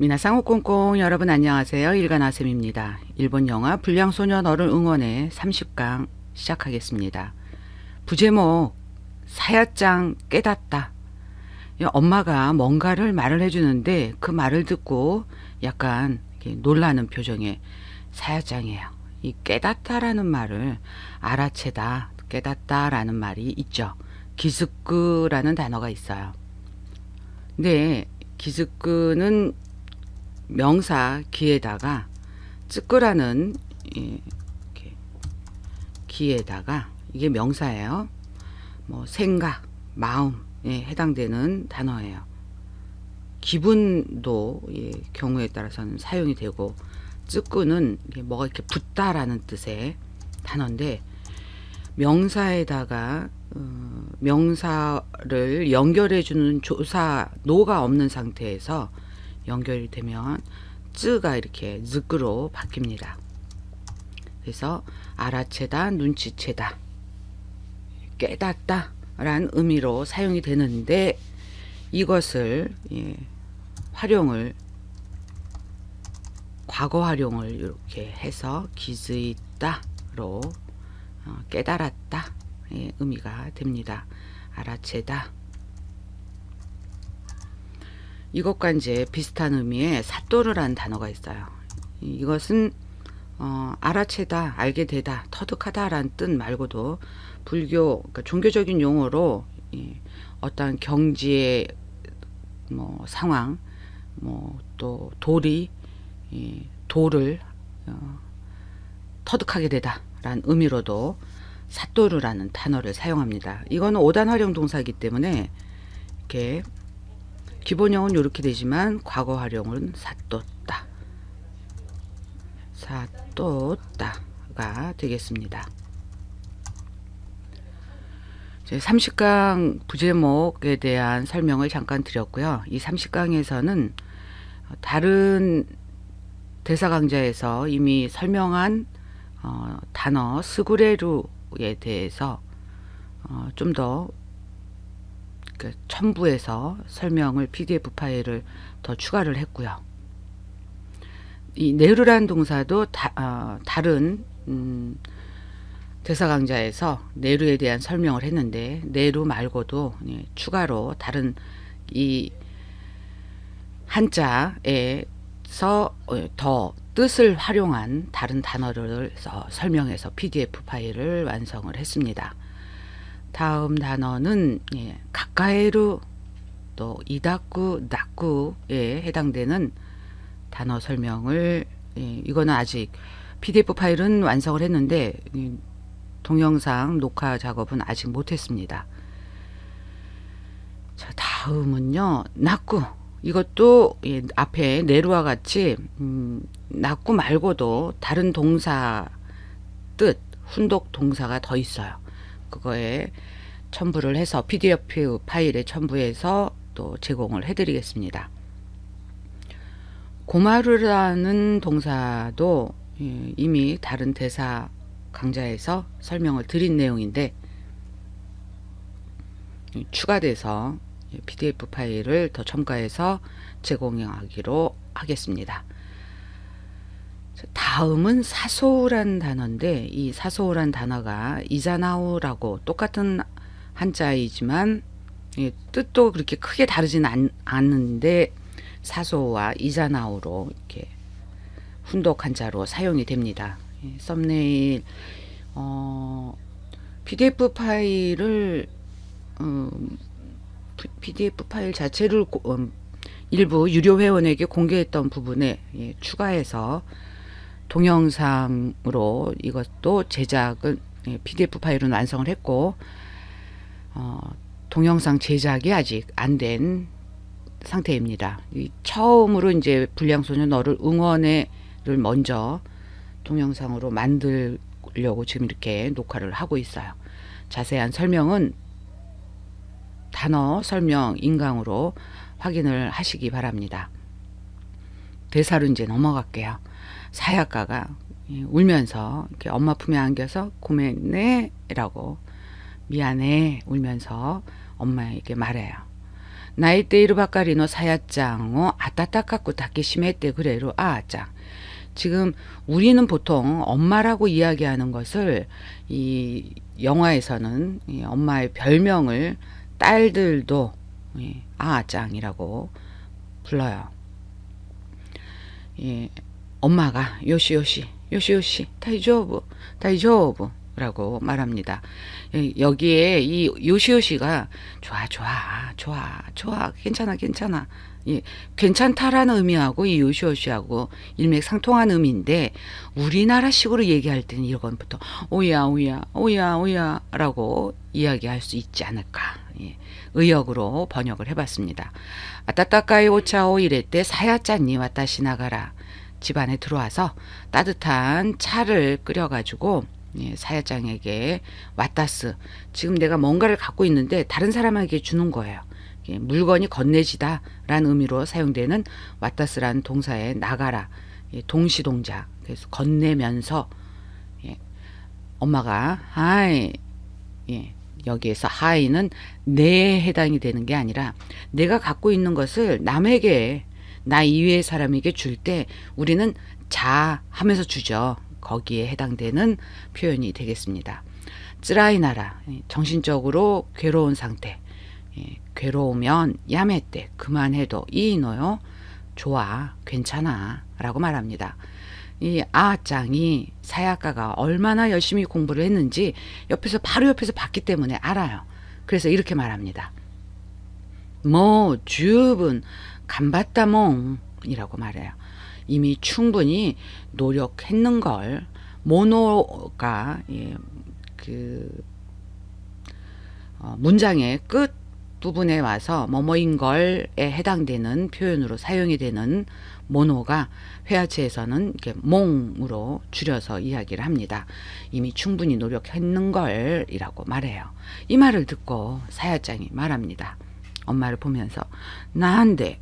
미나상 꽁꽁 여러분 안녕하세요. 일간아쌤입니다. 일본 영화 불량소녀 너를 응원해 30강 시작하겠습니다. 부제목 사야짱 깨닫다. 이 엄마가 뭔가를 말을 해주는데 그 말을 듣고 약간 놀라는 표정의 사야짱이에요. 이 깨닫다라는 말을 알아채다, 깨닫다라는 말이 있죠. 기스크라는 단어가 있어요. 근데 기스크는 명사 예, 이렇게 기에다가 이게 명사예요. 뭐 생각, 마음에 해당되는 단어예요. 기분도 예, 경우에 따라서는 사용이 되고 이게 뭐가 이렇게 붙다라는 뜻의 단어인데 명사에다가 어, 명사를 연결해 주는 조사 노가 없는 상태에서 연결이 되면 쯔가 이렇게 즈끄로 바뀝니다. 그래서 알아채다, 눈치채다, 깨닫다 라는 의미로 사용이 되는데 이것을 예, 활용을 과거 활용을 이렇게 해서 기즈있다로 어, 깨달았다 의 의미가 됩니다. 알아채다. 이것과 이제 비슷한 의미의 사또르라는 단어가 있어요. 이- 이것은 어, 알아채다, 알게 되다, 터득하다라는 뜻 말고도 불교 그러니까 종교적인 용어로 이 어떠한 경지의 뭐 상황, 뭐 또 도리, 이 도를 어, 터득하게 되다라는 의미로도 사또르라는 단어를 사용합니다. 이거는 오단 활용 동사이기 때문에 이렇게 기본형은 이렇게 되지만 과거 활용은 사또다. 사또다가 되겠습니다. 제 30강 부제목에 대한 설명을 잠깐 드렸고요. 이 30강에서는 다른 대사 강좌에서 이미 설명한 어, 단어 스구레루에 대해서 어, 좀더 그 첨부해서 설명을 PDF 파일을 더 추가를 했고요. 이 네르란 동사도 다, 어, 다른 음, 대사 강좌에서 네르에 대한 설명을 했는데 네르 말고도 예, 추가로 다른 이 한자에서 어, 더 뜻을 활용한 다른 단어를 써 설명해서 PDF 파일을 완성을 했습니다. 다음 단어는 예, 가까이루 또 이다쿠 낙구에 해당되는 단어 설명을 예, 이거는 아직 PDF 파일은 완성을 했는데 이 동영상 녹화 작업은 아직 못했습니다. 자 다음은요 낙구 이것도 예, 앞에 내루와 같이 음, 낙구 말고도 다른 동사 뜻 훈독 동사가 더 있어요. 그거에 첨부를 해서 PDF 파일에 첨부해서 또 제공을 해드리겠습니다. 고마르라는 동사도 예, 이미 다른 대사 강좌에서 설명을 드린 내용인데 예, 추가돼서 예, PDF 파일을 더 첨가해서 제공하기로 하겠습니다. 다음은 사소우란 단어인데 이 사소우란 단어가 이자나우라고 똑같은 한자이지만 예, 뜻도 그렇게 크게 다르진 않, 않는데 사소와 이자나우로 이렇게 훈독 한자로 사용이 됩니다. 예, 썸네일 어, PDF 파일을 음, PDF 파일 자체를 고, 음, 일부 유료 회원에게 공개했던 부분에 예, 추가해서 동영상으로 이것도 제작은 예, PDF 파일은 완성을 했고 어, 동영상 제작이 아직 안 된 상태입니다. 이 처음으로 이제 불량소녀 너를 응원해를 먼저 동영상으로 만들려고 지금 이렇게 녹화를 하고 있어요. 자세한 설명은 단어 설명 인강으로 확인을 하시기 바랍니다. 대사로 이제 넘어갈게요. 사약가가 예, 울면서 이렇게 엄마 품에 안겨서 고맙네라고 미안해 울면서 엄마에게 말해요. 나이테이르 바까리노 사야짱を 아따따까꾸 닦기 심했대 그래로 아짱. 지금 우리는 보통 엄마라고 이야기하는 것을 이 영화에서는 이 엄마의 별명을 딸들도 예, 아짱이라고 불러요. 예, 엄마가 요시요시 요시요시 다이조부 다이조부라고 말합니다. 예, 여기에 이 요시요시가 좋아 좋아 좋아 좋아 괜찮아 괜찮아 예, 괜찮다라는 의미하고 이 요시요시하고 일맥상통한 의미인데 우리나라식으로 얘기할 때는 이건 보통 오야 오야 오야 오야라고 이야기할 수 있지 않을까 예, 의역으로 번역을 해봤습니다. 아따따까이 오차오 이럴 때 사야짠니 와타시 나가라 집 안에 들어와서 따뜻한 차를 끓여가지고 예, 사야짱에게 와타스. 지금 내가 뭔가를 갖고 있는데 다른 사람에게 주는 거예요. 예, 물건이 건네지다 라는 의미로 사용되는 와타스라는 동사의 나가라. 예, 동시동작 그래서 건네면서 예, 엄마가 하이 예, 여기에서 하이는 내에 해당이 되는 게 아니라 내가 갖고 있는 것을 남에게 나 이외의 사람에게 줄 때 우리는 자 하면서 주죠. 거기에 해당되는 표현이 되겠습니다. 쯔라이 나라 예, 정신적으로 괴로운 상태 예, 괴로우면 야매때 그만해도 이노요 좋아 괜찮아 라고 말합니다. 이 아짱이 사야가가 얼마나 열심히 공부를 했는지 옆에서 바로 옆에서 봤기 때문에 알아요. 그래서 이렇게 말합니다. 뭐 주분 간봤다몽이라고 말해요. 이미 충분히 노력했는 걸 모노가 예, 그 어, 문장의 끝 부분에 와서 뭐뭐인 걸에 해당되는 표현으로 사용이 되는 모노가 회화체에서는 이렇게 몽으로 줄여서 이야기를 합니다. 이미 충분히 노력했는 걸이라고 말해요. 이 말을 듣고 사야짱이 말합니다. 엄마를 보면서 나한테